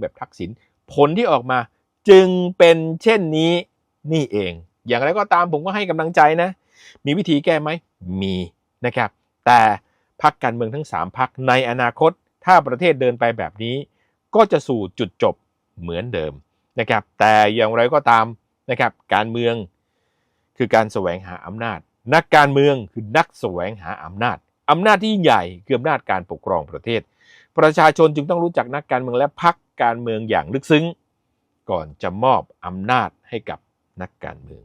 แบบทักษิณผลที่ออกมาจึงเป็นเช่นนี้นี่เอง อย่างไรก็ตามผมก็ให้กำลังใจนะ มีวิธีแก้ไหมมีนะครับ แต่พักการเมืองทั้ง 3พักในอนาคต ถ้าประเทศเดินไปแบบนี้ ก็จะสู่จุดจบเหมือนเดิมนะครับ แต่อย่างไรก็ตามนะครับการเมืองคือการแสวงหาอำนาจ นักการเมืองคือนักแสวงหาอำนาจอำนาจที่ยิ่งใหญ่คืออำนาจการปกครองประเทศ ประชาชนจึงต้องรู้จักนักการเมืองและพัก การเมืองอย่างลึกซึ้ง ก่อนจะมอบอำนาจให้กับนักการเมือง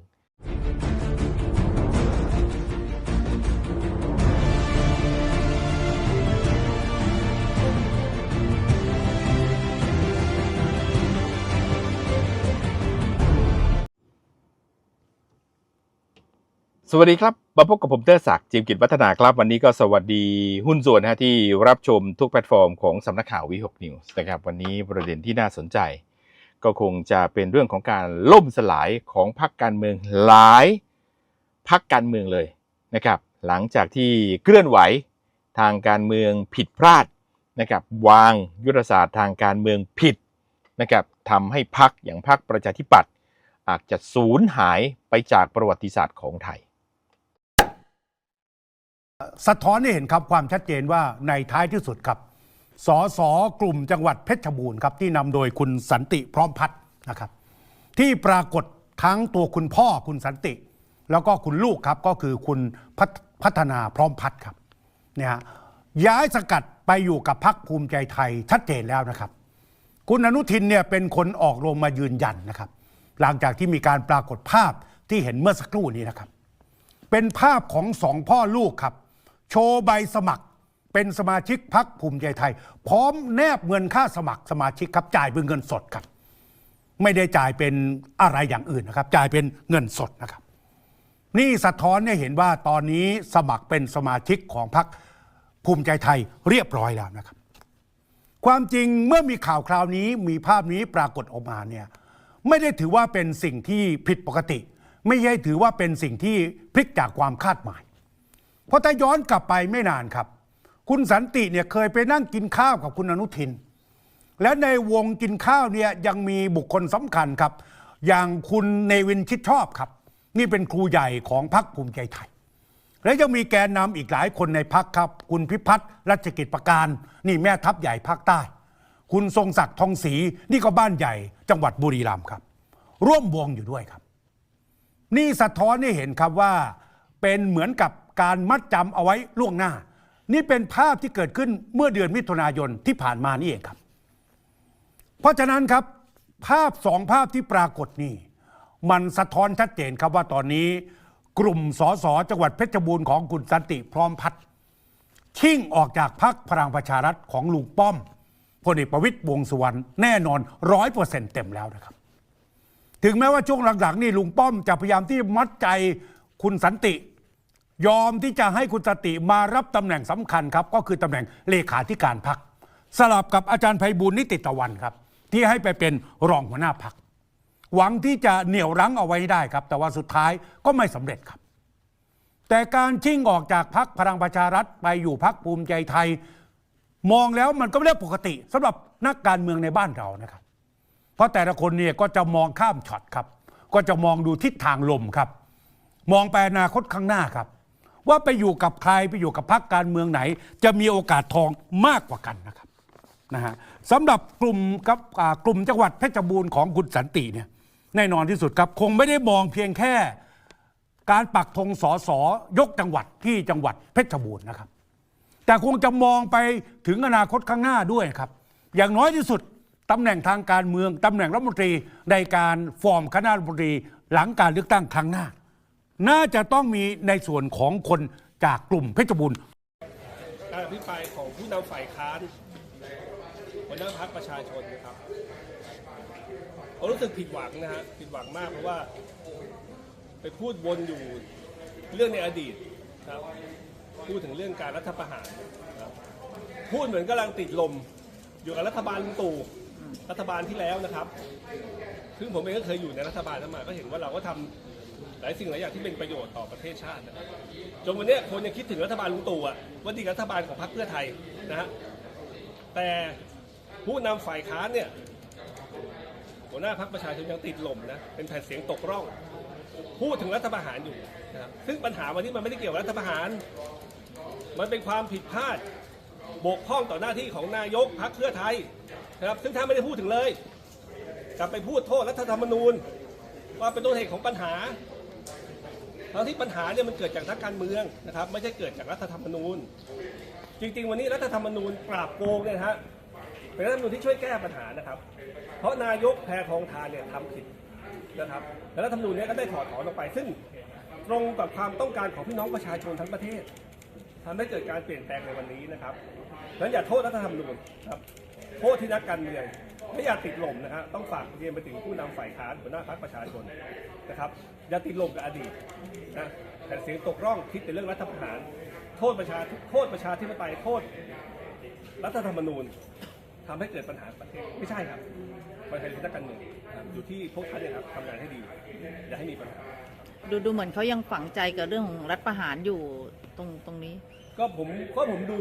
สวัสดีครับ มาพบกับผมเตอร์ศักดิ์จิมกิจวัฒนาครับ วันนี้ก็สวัสดีหุ้นส่วนนะฮะที่รับชมทุกแพลตฟอร์มของสำนักข่าววีหกนิวส์นะครับ วันนี้ประเด็นที่น่าสนใจ ก็คงจะเป็นเรื่องของการล่มสลายของพรรคการเมืองหลายพรรคการเมืองเลยนะครับ หลังจากที่เคลื่อนไหวทางการเมืองผิดพลาดนะครับ วางยุทธศาสตร์ทางการเมืองผิดนะครับทำให้พรรคอย่างพรรคประชาธิปัตย์อาจจะสูญหายไปจากประวัติศาสตร์ของไทย สะท้อนให้เห็นครับความชัดเจนว่าในท้ายที่สุดครับ สสกลุ่มจังหวัดเพชรบูรณ์ครับที่นำโดยคุณสันติพร้อมพัฒน์นะครับ ที่ปรากฏทั้งตัวคุณพ่อคุณสันติ แล้วก็คุณลูกครับก็คือคุณพัฒพัฒนาพร้อมพัฒน์ครับเนี่ยฮะย้ายสกัดไปอยู่กับพรรคภูมิใจไทยชัดเจนแล้วนะครับ คุณอนุทินเนี่ยเป็นคนออกโรงมายืนยันนะครับ หลังจากที่มีการปรากฏภาพที่เห็นเมื่อสักครู่นี้นะครับ เป็นภาพของสองพ่อลูกครับ โชว์ใบสมัครเป็นสมาชิกพักภูมิใจไทย พร้อมแนบเงินค่าสมัครสมาชิกครับจ่ายเป็นเงินสดครับ ไม่ได้จ่ายเป็นอะไรอย่างอื่นนะครับ จ่ายเป็นเงินสดนะครับ นี่สะท้อนให้เห็นว่าตอนนี้สมัครเป็นสมาชิกของพรรคภูมิใจไทยเรียบร้อยแล้วนะครับ ความจริงเมื่อมีข่าวคราวนี้มีภาพนี้ปรากฏออกมาเนี่ยไม่ได้ถือว่าเป็นสิ่งที่ผิดปกติ ไม่ใช่ถือว่าเป็นสิ่งที่พลิกจากความคาดหมาย เพราะถ้าย้อนกลับไปไม่นานครับ คุณสันติเนี่ยเคยไปนั่งกินข้าวกับคุณอนุทิน และในวงกินข้าวเนี่ยยังมีบุคคลสำคัญครับ อย่างคุณเนวินชิดชอบครับ นี่เป็นครูใหญ่ของพรรคภูมิใจไทย และยังมีแกนนำอีกหลายคนในพักครับ คุณพิพัฒน์รัชกิจประการ นี่แม่ทัพใหญ่ภาคใต้ คุณทรงศักดิ์ทองศรีนี่ก็บ้านใหญ่จังหวัดบุรีรัมย์ครับ ร่วมวงอยู่ด้วยครับ นี่สะท้อนให้เห็นครับว่าเป็นเหมือนกับ การมัดจำเอาไว้ล่วงหน้า นี่เป็นภาพที่เกิดขึ้นเมื่อเดือนมิถุนายนที่ผ่านมานี่เองครับ เพราะฉะนั้นครับภาพสองภาพที่ปรากฏนี่ มันสะท้อนชัดเจนครับว่าตอนนี้กลุ่มสสจังหวัดเพชรบูรณ์ของคุณสันติพร้อมพัฒน์ชิ่งออกจากพรรคพลังประชารัฐของลุงป้อมพลเอกประวิตยวงสุวรรณแน่นอนร้อยเปอร์เซ็นต์เต็มแล้วนะครับ ถึงแม้ว่าช่วงหลังๆนี่ลุงป้อมจะพยายามที่มัดใจคุณสันติ ยอมที่จะให้คุณสติมารับตำแหน่งสำคัญครับ ก็คือตำแหน่งเลขาธิการพรรคสลับกับอาจารย์ไพบูลย์นิติตะวันครับ ที่ให้ไปเป็นรองหัวหน้าพรรคหวังที่จะเหนี่ยวรั้งเอาไว้ได้ครับ แต่ว่าสุดท้ายก็ไม่สำเร็จครับ แต่การชิ่งออกจากพรรคพลังประชารัฐไปอยู่พรรคภูมิใจไทย มองแล้วมันก็เรื่องปกติสำหรับนักการเมืองในบ้านเรานะครับ เพราะแต่ละคนเนี่ยก็จะมองข้ามช็อตครับ ก็จะมองดูทิศทางลมครับ มองไปอนาคตข้างหน้าครับ ว่าไปอยู่กับใครไปอยู่กับพรรคการเมืองไหน จะมีโอกาสทองมากกว่ากันนะครับนะฮะสำหรับกลุ่มกับกลุ่มจังหวัดเพชรบูรณ์ของคุณสันติเนี่ยแน่นอนที่สุดครับ คงไม่ได้มองเพียงแค่การปักธงสอสอยกจังหวัดที่จังหวัดเพชรบูรณ์นะครับ แต่คงจะมองไปถึงอนาคตข้างหน้าด้วยครับ อย่างน้อยที่สุดตำแหน่งทางการเมืองตำแหน่งรัฐมนตรีในการฟอร์มคณะรัฐมนตรีหลังการเลือกตั้งครั้งหน้า น่าจะต้องมีในส่วนของคนจากกลุ่มเพชรบูรณ์การอภิปรายของผู้นำฝ่ายค้านหัวหน้าพักประชาชนนะครับผมรู้สึกผิดหวังนะฮะผิดหวังมากเพราะว่า ไปพูดวนอยู่เรื่องในอดีตครับ พูดถึงเรื่องการรัฐประหารครับพูดเหมือนกำลังติดลม อยู่กับรัฐบาลลุงตู่รัฐบาลที่แล้วนะครับซึ่งผมเองก็เคยอยู่ในรัฐบาลนั้นมาก็เห็นว่าเราก็ทำห ลายสิ่งหลายอย่างที่เป็นประโยชน์ต่อประเทศชาตินะครับจนวันนี้คนยังคิดถึงรัฐบาลลุงตู่อะว่าดีรัฐบาลของพรรคเพื่อไทยนะฮะแต่ผู้นำฝ่ายค้านเนี่ยหัวหน้าพักประชาชนยังติดลมนะเป็นแผ่นเสียงตกร่อง พูดถึงรัฐประหารอยู่นะครับซึ่งปัญหาวันนี้มันไม่ได้เกี่ยวกับรัฐประหาร มันเป็นความผิดพลาดบกพร่องต่อหน้าที่ของนายกพักเพื่อไทยนะครับซึ่งท่านไม่ได้พูดถึงเลย กลับไปพูดโทษรัฐธรรมนูญ ว่าเป็นต้นเหตุของปัญหา ทั้งที่ปัญหาเนี่ยมันเกิดจากนักการเมืองนะครับไม่ใช่เกิดจากรัฐธรรมนูญ จริง ๆ วันนี้รัฐธรรมนูญปราบโกงเนี่ยนะฮะเป็นรัฐธรรมนูญที่ช่วยแก้ปัญหานะครับ เพราะนายกแพทองทานเนี่ยทำผิดนะครับแล้วรัฐธรรมนูญเนี้ก็ได้ถอดถอนออกไป ซึ่งตรงกับความต้องการของพี่น้องประชาชนทั้งประเทศทำให้เกิดการเปลี่ยนแปลงในวันนี้นะครับนั้นอย่าโทษรัฐธรรมนูญครับโทษที่นักการเมือง ไม่อยากติดลมนะฮะต้องฝากเรียนไปถึงผู้นำฝ่ายค้านหัวหน้าพรรคประชาชนนะครับอย่าติดลมกับอดีตนะแต่เสียงตกร่องคิดแต่เรื่องรัฐประหาร โทษประชาโทษประชาธิปไตยโทษรัฐธรรมนูญทำให้เกิดปัญหาประเทศไม่ใช่ครับมันเป็นนักการเมืองครับอยู่ที่พวกท่านเนี่ยครับทำงานให้ดีอย่าให้มีปัญหาดูดูเหมือนเขายังฝังใจกับเรื่องของรัฐประหารอยู่ตรงตรงนี้ ก็ผมก็ผมดู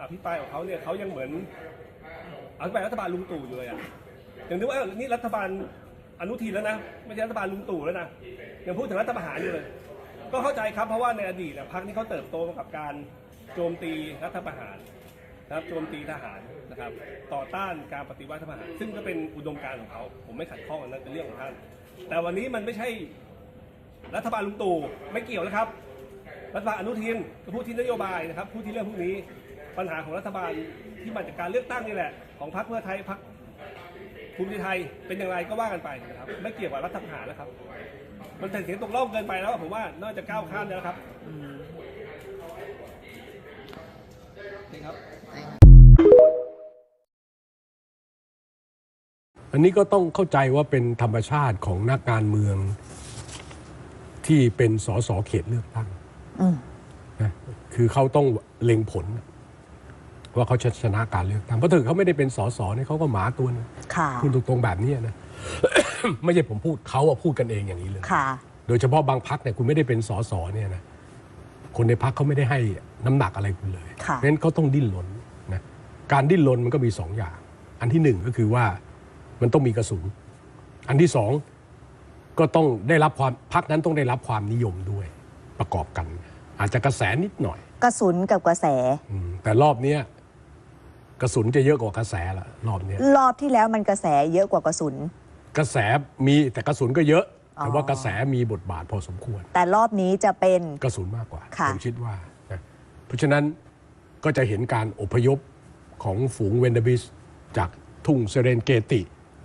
อภิปรายของเขาเนี่ยเขายังเหมือน อภิปรายรัฐบาลลุงตู่อยู่เลยอะอย่างนึกว่านี่รัฐบาลอนุทินแล้วนะไม่ใช่รัฐบาลลุงตู่แล้วนะยังพูดถึงรัฐประหารอยู่เลย ก็เข้าใจครับเพราะว่าในอดีตนะพรรคนี้เขาเติบโตมากับการโจมตีรัฐประหารนะครับโจมตีทหารนะครับ ต่อต้านการปฏิวัติรัฐประหาร ซึ่งก็เป็นอุดมการณ์ของเขา ผมไม่ขัดข้องอันนั้นเป็นเรื่องของท่าน แต่วันนี้มันไม่ใช่รัฐบาลลุงตู่ไม่เกี่ยวแล้วครับ รัฐบาลอนุทินก็พูดที่นโยบายนะครับพูดที่เรื่องพวกนี้ ปัญหาของรัฐบาล ที่มาจากการเลือกตั้งนี่แหละ ของพรรคเพื่อไทยพรรคภูมิใจไทยเป็นอย่างไรก็ว่ากันไปนะครับ ไม่เกี่ยวกับรัฐประหารนะครับ มันเป็นเสียงตกล่องเกินไปแล้วผมว่าน่าจะก้าวข้ามแล้วนะครับนี่ครับอันนี้ก็ต้องเข้าใจว่าเป็นธรรมชาติของนักการเมืองที่เป็นสสเขตเลือกตั้งอืมนะคือเขาต้องเล็งผล ว่าเขาจะชนะการเลือกตั้งเพราะถึงเขาไม่ได้เป็นสสเนี่ยเขาก็หมาตัวหนึงค่ะพูดตรงๆแบบนี้นะไม่ใช่ผมพูดเขาอะพูดกันเองอย่างนี้เลยค่ะโดยเฉพาะบางพักเนี่ยคุณไม่ได้เป็นสสเนี่ยนะคนในพักเขาไม่ได้ให้น้ำหนักอะไรคุณเลยค่ะเพราะฉะนั้นเขาต้องดิ้นรนนะการดิ้นรนมันก็มีสองอย่าง อันที่หนึ่งก็คือว่ามันต้องมีกระสุน อันที่สองก็ต้องได้รับความพักนั้นต้องได้รับความนิยมด้วยประกอบกัน อาจจะกระแสนิดหน่อย กระสุนกับกระแสอืมแต่รอบเนี้ย กระสุนจะเยอะกว่ากระแสละรอบเนี้ยรอบที่แล้วมันกระแสเยอะกว่ากระสุน กระแสมีแต่กระสุนก็เยอะ แต่ว่าอ๋อกระแสมีบทบาทพอสมควร แต่รอบนี้จะเป็น กระสุนมากกว่าค่ะ ผมคิดว่านะเพราะฉะนั้นก็จะเห็นการอพยพของฝูงเวนเดอร์บิส จากทุ่งเซเรนเกติ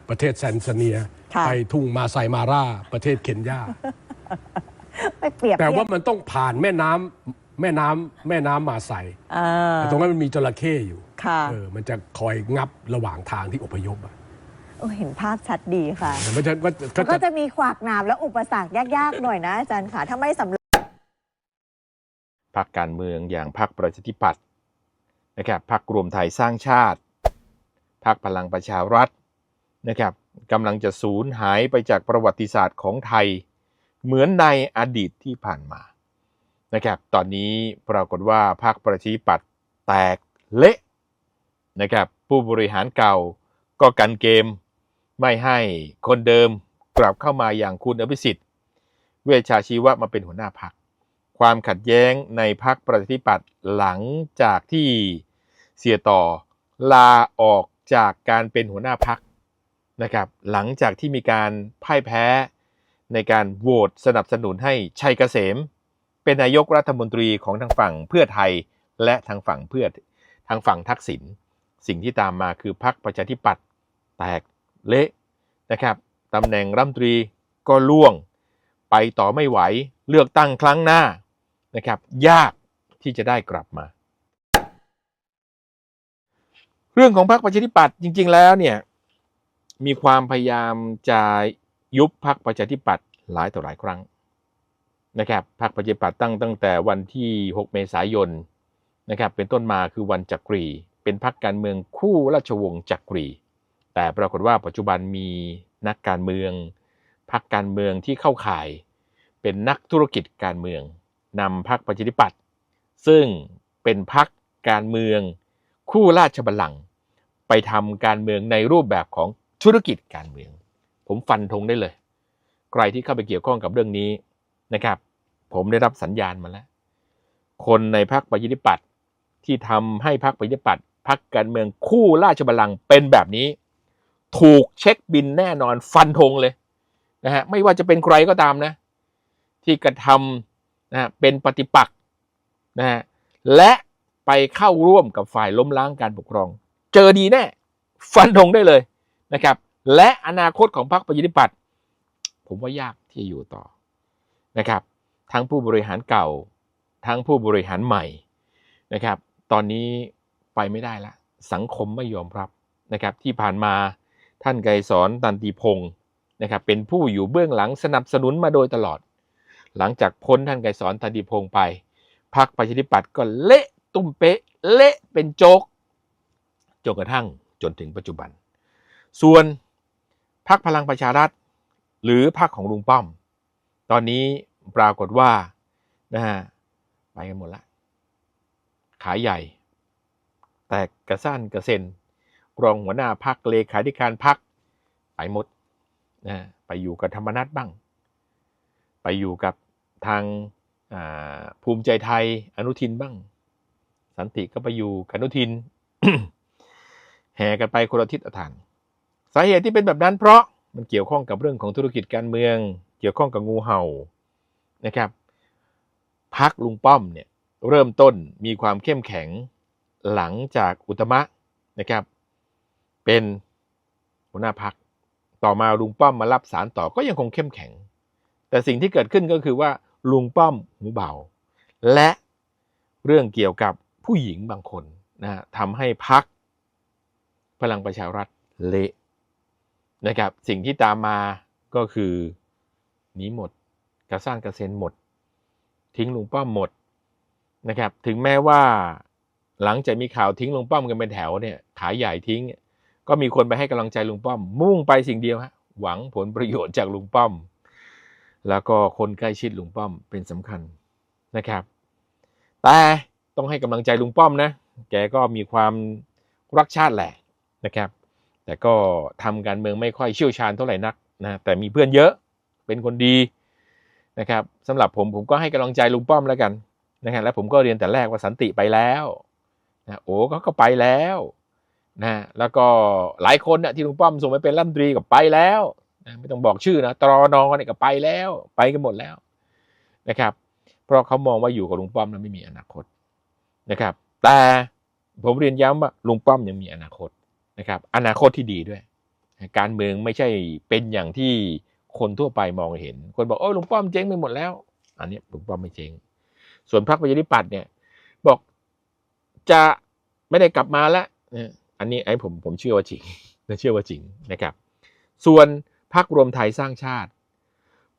ประเทศแซนซาเนีย ค่ะ ไปทุ่งมาไซมาราประเทศเคนยา ไม่เปรียบแต่เทียว่าบมันต้องผ่านแม่น้ำ แม่น้ำแม่น้ำมาไซเออแต่ตรงนั้นมันมีจระเข้อยู่ค่ะ เออมันจะคอยงับระหว่างทางที่อพยพอะโอ้เห็นภาพชัดดีค่ะแต่มันจะก็มันก็ก็จะ จะมีขวากหนามและอุปสรรคยากๆหน่อยนะอาจารย์ค่ะถ้าไม่สำเร็จ พรรคการเมืองอย่างพรรคประชาธิปัตย์นะครับพรรครวมไทยสร้างชาติพรรคพลังประชารัฐนะครับกำลังจะสูญหายไปจากประวัติศาสตร์ของไทย เหมือนในอดีตที่ผ่านมา นะครับตอนนี้ปรากฏว่าพรรคประชาธิปัตย์แตกเละนะครับผู้บริหารเก่าก็กันเกม ไม่ให้คนเดิมกลับเข้ามาอย่างคุณอภิสิทธิ์ เวชชาชีวะมาเป็นหัวหน้าพรรคความขัดแย้งในพรรคประชาธิปัตย์หลังจากที่เสียต่อลาออกจากการเป็นหัวหน้าพรรคนะครับหลังจากที่มีการพ่ายแพ้ในการโหวตสนับสนุนให้ชัยเกษม เป็นนายกรัฐมนตรีของทางฝั่งเพื่อไทยและทางฝั่งเพื่อทางฝั่งทักษิณสิ่งที่ตามมาคือพรรคประชาธิปัตย์แตกเละนะครับตำแหน่งรัฐมนตรีก็ล่วง ไปต่อไม่ไหวเลือกตั้งครั้งหน้านะครับยากที่จะได้กลับมา เรื่องของพรรคประชาธิปัตย์จริง ๆ แล้วเนี่ยมีความพยายามจะยุบพรรคประชาธิปัตย์หลายต่อหลายครั้ง นะครับพรรคประชาธิปัตย์ตั้งตั้งแต่วันที่ 6 เมษายนนะครับเป็นต้นมาคือวันจักรี เป็นพรรคการเมืองคู่ราชวงศ์จักรี แต่ปรากฏว่าปัจจุบันมีนักการเมืองพรรคการเมืองที่เข้าข่าย เป็นนักธุรกิจการเมืองนำพรรคประชาธิปัตย์ซึ่งเป็นพรรคการเมืองคู่ราชบัลลังก์ไปทำการเมืองในรูปแบบของธุรกิจการเมือง ผมฟันธงได้เลย ใครที่เข้าไปเกี่ยวข้องกับเรื่องนี้นะครับ ผมได้รับสัญญาณมาแล้ว คนในพรรคประชาธิปัตย์ที่ทำให้พรรคประชาธิปัตย์พรรคการเมืองคู่ราชบัลลังก์เป็นแบบนี้ ถูกเช็คบินแน่นอนฟันธงเลยนะฮะไม่ว่าจะเป็นใครก็ตามนะ ที่กระทำนะฮะเป็นปฏิปักษ์นะฮะและไปเข้าร่วมกับฝ่ายล้มล้างการปกครอง เจอดีแน่ ฟันธงได้เลยนะครับ และอนาคตของพรรคประชาธิปัตย์ผมว่ายากที่จะอยู่ต่อนะครับ ทั้งผู้บริหารเก่า ทั้งผู้บริหารใหม่นะครับ ตอนนี้ไปไม่ได้ละ สังคมไม่ยอมรับนะครับ ที่ผ่านมาท่านไกรสอนตันติพงศ์นะครับ เป็นผู้อยู่เบื้องหลังสนับสนุนมาโดยตลอด หลังจากพ้นท่านไกรสอนตันติพงศ์ไปพรรคประชาธิปัตย์ก็เละตุ้มเป๊ะเละเป็นโจกจนกระทั่งจนถึงปัจจุบัน ส่วนพรรคพลังประชารัฐ หรือพรรคของลุงป้อม ตอนนี้ ปรากฏว่านะฮะไปกันหมดละ ขายใหญ่ แต่กระสั้นกระเซ็นรองหัวหน้าพักเลขาธิการพักไปหมดนะไปอยู่กับธรรมนัตบ้าง ไปอยู่กับทางภูมิใจไทยอนุทินบ้าง สันติก็ไปอยู่กับอนุทิน แห่กันไปคนละทิศละทางสาเหตุที่เป็นแบบนั้นเพราะมันเกี่ยวข้องกับเรื่องของธุรกิจการเมือง เกี่ยวข้องกับงูเห่า นะครับพักลุงป้อมเนี่ยเริ่มต้นมีความเข้มแข็งหลังจากอุตมะนะครับ เป็นหัวหน้าพักต่อมาลุงป้อมมารับสารต่อก็ยังคงเข้มแข็ง แต่สิ่งที่เกิดขึ้นก็คือว่าลุงป้อมหูเบา และเรื่องเกี่ยวกับผู้หญิงบางคนนะทำให้พักพลังประชารัฐเละนะครับ สิ่งที่ตามมาก็คือหนีหมด กระสร้างกระเซ็นหมด ทิ้งลุงป้อมหมดนะครับ ถึงแม้ว่าหลังจากมีข่าวทิ้งลุงป้อมกันเป็นแถวเนี่ยขายใหญ่ทิ้ง ก็มีคนไปให้กำลังใจลุงป้อม มุ่งไปสิ่งเดียวฮะหวังผลประโยชน์จากลุงป้อม แล้วก็คนใกล้ชิดลุงป้อมเป็นสำคัญนะครับ แต่ต้องให้กำลังใจลุงป้อมนะ แกก็มีความรักชาติแหละนะครับ แต่ก็ทำการเมืองไม่ค่อยเชี่ยวชาญเท่าไหร่นักนะแต่มีเพื่อนเยอะเป็นคนดี นะครับสำหรับผมผมก็ให้กำลังใจลุงป้อมแล้วกันนะครับและผมก็เรียนแต่แรกว่าสันติไปแล้วนะโอ้ก็ก็ไปแล้วนะแล้วก็หลายคนนะที่ลุงป้อมส่งไปเป็นรัฐมนตรีก็ไปแล้วนะไม่ต้องบอกชื่อนะตรอนอเนี่ยก็ไปแล้วไปกันหมดแล้วนะครับ เพราะเขามองว่าอยู่กับลุงป้อมแล้วไม่มีอนาคตนะครับ แต่ผมเรียนย้ำว่าลุงป้อมยังมีอนาคตนะครับ อนาคตที่ดีด้วย การเมืองไม่ใช่เป็นอย่างที่ คนทั่วไปมองเห็น คนบอกโอ้ลุงป้อมเจ๊งไปหมดแล้ว อันนี้ลุงป้อมไม่เจ๊ง ส่วนพรรคประชาธิปัตย์เนี่ย บอกจะไม่ได้กลับมาแล้วอันนี้ไอ้ผมผมเชื่อว่าจริงและเชื่อว่าจริงนะครับ ส่วนพรรครวมไทยสร้างชาติ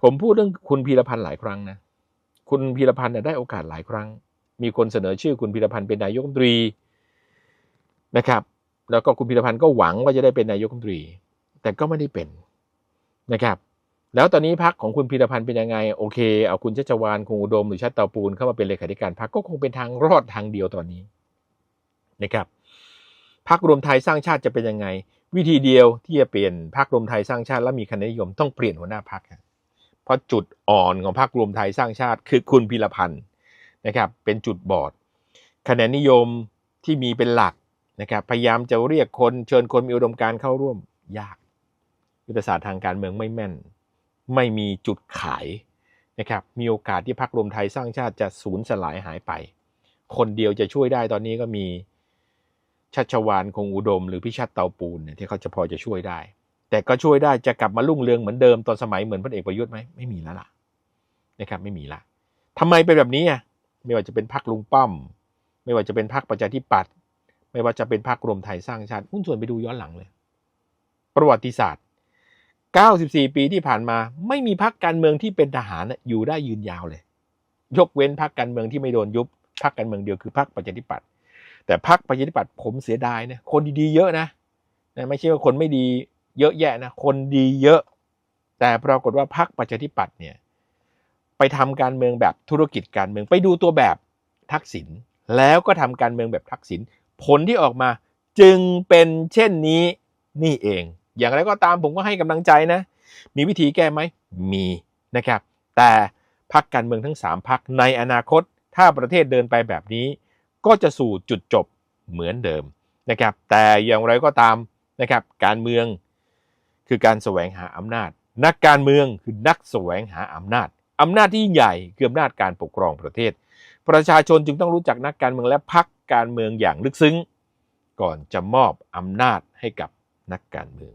ผมพูดเรื่องคุณพีรพันธ์หลายครั้งนะคุณพีรพันธ์เนี่ยได้โอกาสหลายครั้ง มีคนเสนอชื่อคุณพีรพันธ์เป็นนายกรัฐมนตรีนะครับ แล้วก็คุณพีรพันธ์ก็หวังว่าจะได้เป็นนายกรัฐมนตรี แต่ก็ไม่ได้เป็นนะครับ แล้วตอนนี้พักของคุณพีรพันธ์เป็นยังไง โอเค เอาคุณชัชวานคงอุดมหรือชัดเตาปูนเข้ามาเป็นเลขาธิการพักก็คงเป็นทางรอดทางเดียวตอนนี้นะครับพักรวมไทยสร้างชาติจะเป็นยังไง วิธีเดียวที่จะเปลี่ยนพักรวมไทยสร้างชาติและมีคะแนนนิยมต้องเปลี่ยนหัวหน้าพักเพราะจุดอ่อนของพักรวมไทยสร้างชาติ คือคุณพีรพันธ์นะครับเป็นจุดบอด คะแนนนิยมที่มีเป็นหลักนะครับพยายามจะเรียกคนเชิญคนมีอุดมการเข้าร่วมยากยุทธศาสตร์ทางการเมืองไม่แม่น ไม่มีจุดขายนะครับมีโอกาสที่พรรครวมไทยสร้างชาติจะสูญสลายหายไป คนเดียวจะช่วยได้ตอนนี้ก็มีชัชวานคงอุดม หรือพิชัดเตาปูนเนี่ยที่เขาจะพอจะช่วยได้ แต่ก็ช่วยได้จะกลับมารุ่งเรืองเหมือนเดิมตอนสมัยเหมือนพลเอกประยุทธ์ไหมไม่มีแล้วล่ะนะครับไม่มีละทำไมเป็นแบบนี้อะไม่ว่าจะเป็นพรรคลุงป้อม ไม่ว่าจะเป็นพรรคประชาธิปัตย์ไม่ว่าจะเป็นพรรครวมไทยสร้างชาติหุ้นส่วนไปดูย้อนหลังเลย ประวัติศาสตร์ 94 ปีที่ผ่านมา ไม่มีพรรคการเมืองที่เป็นทหารอยู่ได้ยืนยาวเลย ยกเว้นพรรคการเมืองที่ไม่โดนยุบพรรคการเมืองเดียวคือพรรคประชาธิปัตย์แต่พรรคประชาธิปัตย์ผมเสียดายนะคนดีๆเยอะนะนะไม่ใช่ว่าคนไม่ดีเยอะแยะนะคนดีเยอะ แต่ปรากฏว่าพรรคประชาธิปัตย์เนี่ยไปทำการเมืองแบบธุรกิจการเมืองไปดูตัวแบบทักษิณแล้วก็ทำการเมืองแบบทักษิณผลที่ออกมาจึงเป็นเช่นนี้นี่เอง อย่างไรก็ตามผมก็ให้กำลังใจนะ มีวิธีแก้ไหมมีนะครับ แต่พักการเมืองทั้ง 3พักในอนาคต ถ้าประเทศเดินไปแบบนี้ ก็จะสู่จุดจบเหมือนเดิมนะครับ แต่อย่างไรก็ตามนะครับ การเมืองคือการแสวงหาอำนาจ นักการเมืองคือนักแสวงหาอำนาจอำนาจที่ใหญ่คืออำนาจการปกครองประเทศ ประชาชนจึงต้องรู้จักนักการเมืองและพักการเมืองอย่างลึกซึ้ง ก่อนจะมอบอำนาจให้กับนักการเมือง